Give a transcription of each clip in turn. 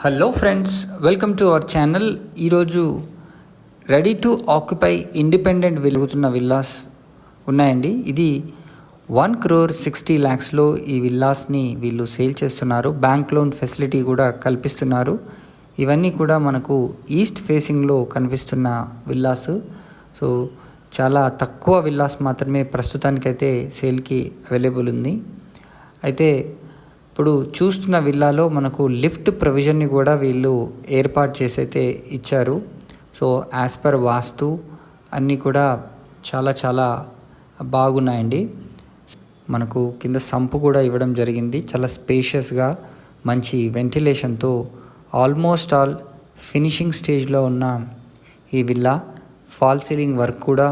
Hello friends welcome to our channel ఈరోజు ready to occupy independent వెలుగుతున్న villas ఉన్నాయండి. ఇది వన్ క్రోర్ సిక్స్టీ ల్యాక్స్లో ఈ విల్లాస్ని వీళ్ళు సేల్ చేస్తున్నారు. బ్యాంక్ లోన్ ఫెసిలిటీ కూడా కల్పిస్తున్నారు. ఇవన్నీ కూడా మనకు ఈస్ట్ ఫేసింగ్లో కనిపిస్తున్న విల్లాస్ సో చాలా తక్కువ విల్లాస్ మాత్రమే ప్రస్తుతానికైతే సేల్కి అవైలబుల్ ఉంది. అయితే ఇప్పుడు చూస్తున్న విల్లాలో మనకు లిఫ్ట్ ప్రొవిజన్ని కూడా వీళ్ళు ఏర్పాటు చేసైతే ఇచ్చారు. సో యాజ్ పర్ వాస్తు అన్నీ కూడా చాలా చాలా బాగున్నాయండి. మనకు కింద సంపు కూడా ఇవ్వడం జరిగింది. చాలా స్పేషియస్గా మంచి వెంటిలేషన్తో ఆల్మోస్ట్ ఆల్ ఫినిషింగ్ స్టేజ్లో ఉన్న ఈ విల్లా ఫాల్ సీలింగ్ వర్క్ కూడా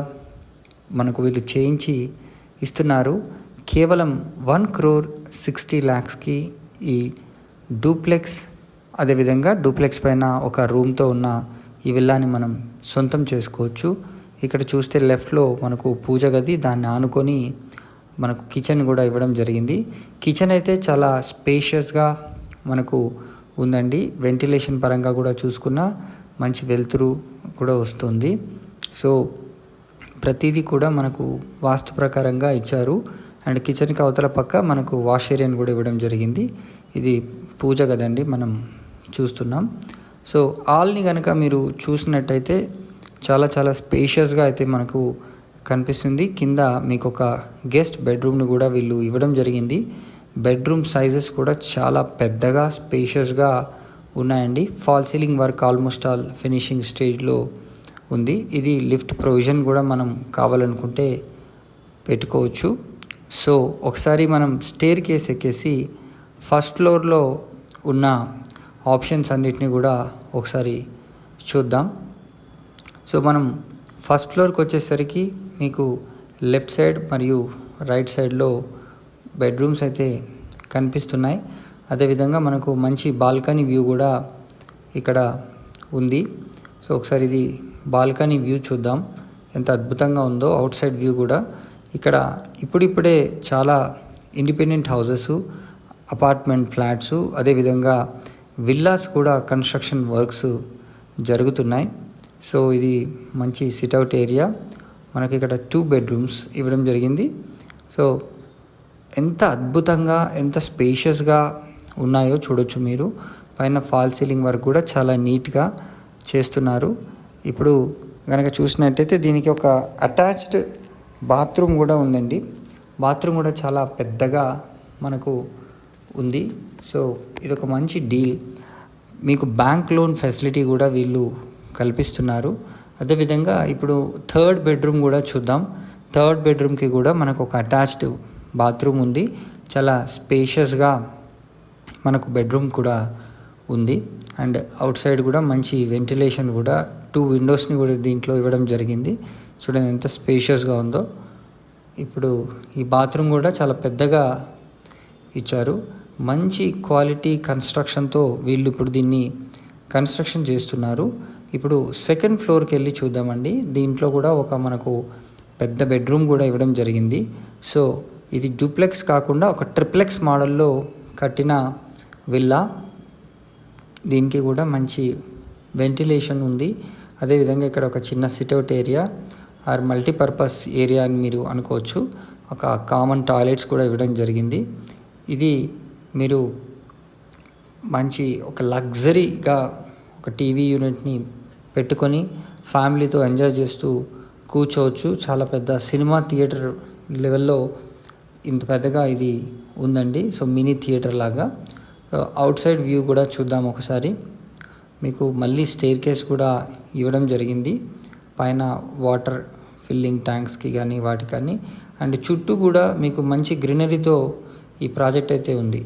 మనకు వీళ్ళు చేయించి ఇస్తున్నారు. కేవలం వన్ క్రోర్ సిక్స్టీ ల్యాక్స్కి ఈ డూప్లెక్స్ అదేవిధంగా డూప్లెక్స్ పైన ఒక రూమ్తో ఉన్న ఈ విల్లాని మనం సొంతం చేసుకోవచ్చు. ఇక్కడ చూస్తే లెఫ్ట్లో మనకు పూజ గది దాన్ని ఆనుకొని మనకు కిచెన్ కూడా ఇవ్వడం జరిగింది. కిచెన్ అయితే చాలా స్పేషియస్గా మనకు ఉందండి. వెంటిలేషన్ పరంగా కూడా చూసుకున్న మంచి వెలుతురు కూడా వస్తుంది. సో ప్రతిదీ కూడా మనకు వాస్తు ప్రకారంగా ఇచ్చారు. అండ్ కిచెన్కి అవతల పక్క మనకు వాష్ ఏరియాని కూడా ఇవ్వడం జరిగింది. ఇది పూజ కదండి మనం చూస్తున్నాం. సో ఆల్ని కనుక మీరు చూసినట్టయితే చాలా చాలా స్పేషియస్గా అయితే మనకు కనిపిస్తుంది. కింద మీకు ఒక గెస్ట్ బెడ్రూమ్ని కూడా వీళ్ళు ఇవ్వడం జరిగింది. బెడ్రూమ్ సైజెస్ కూడా చాలా పెద్దగా స్పేషియస్గా ఉన్నాయండి. Fall ceiling work almost all finishing స్టేజ్లో ఉంది. ఇది లిఫ్ట్ ప్రొవిజన్ కూడా మనం కావాలనుకుంటే పెట్టుకోవచ్చు. సో ఒకసారి మనం స్టేర్ కేస్ ఎక్కేసి ఫస్ట్ ఫ్లోర్లో ఉన్న ఆప్షన్స్ అన్నిటిని కూడా ఒకసారి చూద్దాం. సో మనం ఫస్ట్ ఫ్లోర్కి వచ్చేసరికి మీకు లెఫ్ట్ సైడ్ మరియు రైట్ సైడ్లో బెడ్రూమ్స్ అయితే కనిపిస్తున్నాయి. అదేవిధంగా మనకు మంచి బాల్కనీ వ్యూ కూడా ఇక్కడ ఉంది. సో ఒకసారి ఇది బాల్కనీ వ్యూ చూద్దాం. ఎంత అద్భుతంగా ఉందో అవుట్ సైడ్ వ్యూ కూడా. ఇక్కడ ఇప్పుడిప్పుడే చాలా ఇండిపెండెంట్ హౌసెస్ అపార్ట్మెంట్ ఫ్లాట్స్ అదేవిధంగా విల్లాస్ కూడా కన్స్ట్రక్షన్ వర్క్స్ జరుగుతున్నాయి. సో ఇది మంచి సిట్అవుట్ ఏరియా. మనకి ఇక్కడ టూ బెడ్రూమ్స్ ఇవ్వడం జరిగింది. సో ఎంత అద్భుతంగా ఎంత స్పేషియస్గా ఉన్నాయో చూడొచ్చు మీరు. పైన ఫాల్ సీలింగ్ వర్క్ కూడా చాలా నీట్గా చేస్తున్నారు. ఇప్పుడు కనుక చూసినట్టయితే దీనికి ఒక అటాచ్డ్ బాత్రూమ్ కూడా ఉందండి. బాత్రూమ్ కూడా చాలా పెద్దగా మనకు ఉంది. సో ఇది ఒక మంచి డీల్. మీకు బ్యాంక్ లోన్ ఫెసిలిటీ కూడా వీళ్ళు కల్పిస్తున్నారు. అదేవిధంగా ఇప్పుడు థర్డ్ బెడ్రూమ్ కూడా చూద్దాం. థర్డ్ బెడ్రూమ్కి కూడా మనకు ఒక అటాచ్డ్ బాత్రూమ్ ఉంది. చాలా స్పేషియస్గా మనకు బెడ్రూమ్ కూడా ఉంది. అండ్ అవుట్ సైడ్ కూడా మంచి వెంటిలేషన్ కూడా టూ విండోస్ని కూడా దీంట్లో ఇవ్వడం జరిగింది. చూడండి ఎంత స్పేషియస్గా ఉందో. ఇప్పుడు ఈ బాత్రూమ్ కూడా చాలా పెద్దగా ఇచ్చారు. మంచి క్వాలిటీ కన్స్ట్రక్షన్తో వీళ్ళు ఇప్పుడు దీన్ని కన్స్ట్రక్షన్ చేస్తున్నారు. ఇప్పుడు సెకండ్ ఫ్లోర్కి వెళ్ళి చూద్దామండి. దీంట్లో కూడా ఒక మనకు పెద్ద బెడ్రూమ్ కూడా ఇవ్వడం జరిగింది. సో ఇది డూప్లెక్స్ కాకుండా ఒక ట్రిప్లెక్స్ మోడల్లో కట్టిన విల్లా దీనికి కూడా మంచి వెంటిలేషన్ ఉంది. అదేవిధంగా ఇక్కడ ఒక చిన్న sit out area or multipurpose area అని మీరు అనుకోవచ్చు. ఒక కామన్ టాయిలెట్స్ కూడా ఇవ్వడం జరిగింది. ఇది మీరు మంచి ఒక లగ్జరీగా ఒక టీవీ యూనిట్ని పెట్టుకొని ఫ్యామిలీతో ఎంజాయ్ చేస్తూ కూర్చోవచ్చు. చాలా పెద్ద సినిమా థియేటర్ లెవెల్లో ఇంత పెద్దగా ఇది ఉందండి. సో మినీ థియేటర్ లాగా. అవుట్ సైడ్ వ్యూ కూడా చూద్దాం ఒకసారి. మీకు మళ్ళీ స్టేర్ కేస్ కూడా ఇవ్వడం జరిగింది. పైన వాటర్ ఫిల్లింగ్ ట్యాంక్స్కి కానీ వాటికి కానీ అండ్ చుట్టూ కూడా మీకు మంచి గ్రీనరీతో ఈ ప్రాజెక్ట్ అయితే ఉంది.